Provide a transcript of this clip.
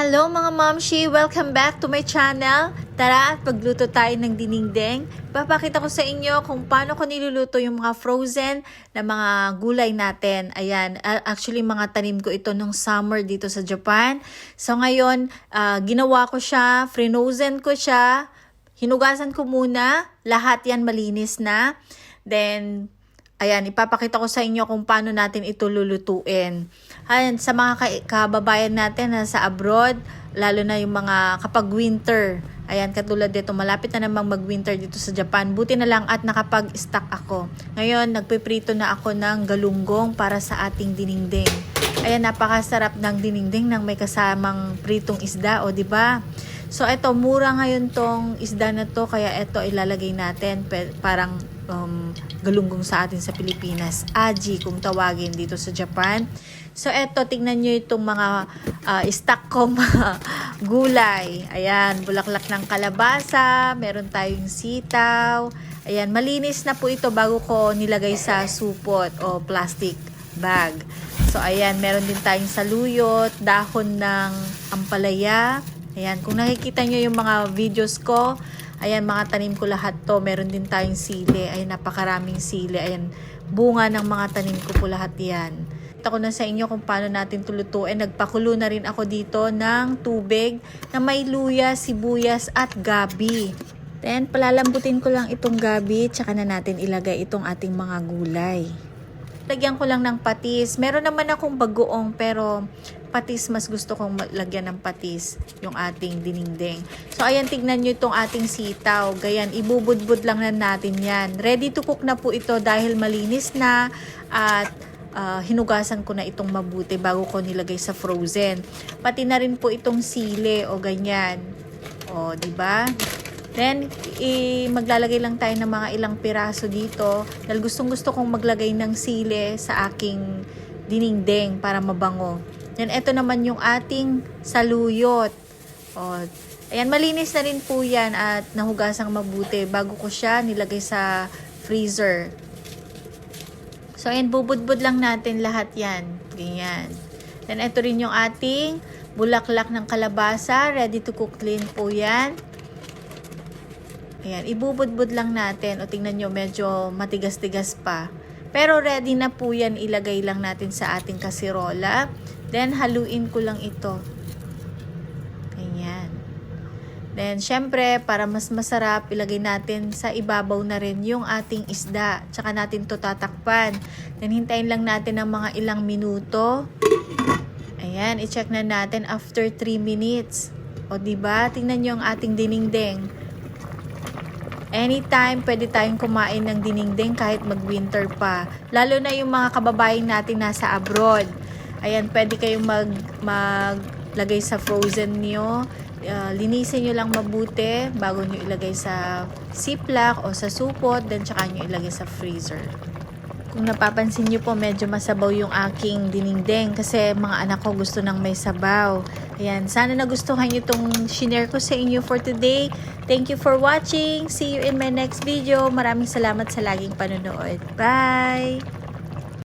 Hello mga momshi! Welcome back to my channel. Tara at pagluto tayo ng diningdeng. Papakita ko sa inyo kung paano ko niluluto yung mga frozen na mga gulay natin. Ayan, actually mga tanim ko ito nung summer dito sa Japan. So ngayon, ah, ginawa ko siya, frozen ko siya, hinugasan ko muna, lahat yan malinis na. Then, Ayan, ipapakita ko sa inyo kung paano natin ito lulutuin. Ayan, sa mga ka- kababayan natin na sa abroad, lalo na yung mga kapag winter. Ayan, katulad dito, malapit na namang mag-winter dito sa Japan. Buti na lang at nakapag-stock ako. Ngayon, nagpiprito na ako ng galunggong para sa ating diningding. Ayan, napakasarap ng diningding ng may kasamang pritong isda, o ba? So, eto, mura ngayon tong isda na to, kaya eto ilalagay natin. Parang um, galunggong sa atin sa Pilipinas. Aji, kung tawagin dito sa Japan. So, eto, tingnan nyo itong mga ah, stock ko mga gulay. Ayan, bulaklak ng kalabasa, meron tayong sitaw. Ayan, malinis na po ito bago ko nilagay sa supot o plastic bag. So, ayan, meron din tayong saluyot, dahon ng ampalaya. Ayan, kung nakikita nyo yung mga videos ko, ayan, mga tanim ko lahat to. Meron din tayong sili. Ayan, napakaraming sili. Ayan, bunga ng mga tanim ko po lahat yan. Ito ko na sa inyo kung paano natin tulutuin. Nagpakulo na rin ako dito ng tubig na may luya, sibuyas at gabi. Then, palalambutin ko lang itong gabi, tsaka na natin ilagay itong ating mga gulay. Lagyan ko lang ng patis. Meron naman akong bagoong pero patis mas gusto kong lagyan ng patis yung ating diningding. So ayan tignan nyo itong ating sitaw. Gayan, ibubudbud lang na natin yan. Ready to cook na po ito dahil malinis na at ah, hinugasan ko na itong mabuti bago ko nilagay sa frozen. Pati na rin po itong sile o ganyan. O, di ba? Then, i- maglalagay lang tayo ng mga ilang piraso dito. Dahil gustong gusto kong maglagay ng sile sa aking diningding para mabango. Then, ito naman yung ating saluyot. O, ayan, malinis na rin po yan at nahugasang mabuti bago ko siya nilagay sa freezer. So, ayan, bubudbud lang natin lahat yan. Ganyan. Then, ito rin yung ating bulaklak ng kalabasa. Ready to cook clean po yan. Ayan, ibubudbud lang natin. O tingnan nyo, medyo matigas-tigas pa. Pero ready na po yan. Ilagay lang natin sa ating kasirola. Then, haluin ko lang ito. Ganyan. Then, syempre, para mas masarap, ilagay natin sa ibabaw na rin yung ating isda. Tsaka natin to tatakpan. Then, hintayin lang natin ng mga ilang minuto. Ayan, i-check na natin after 3 minutes. O, di ba? Tingnan nyo ang ating diningding. Anytime, pwede tayong kumain ng diningding kahit mag-winter pa. Lalo na yung mga kababayan natin nasa abroad. Ayan, pwede kayong mag, maglagay sa frozen nyo. Uh, linisin nyo lang mabuti bago nyo ilagay sa ziplock o sa supot. Then, tsaka nyo ilagay sa freezer. Kung napapansin nyo po, medyo masabaw yung aking diningding kasi mga anak ko gusto ng may sabaw. Ayan, sana nagustuhan nyo itong shinare ko sa inyo for today. Thank you for watching. See you in my next video. Maraming salamat sa laging panonood. Bye!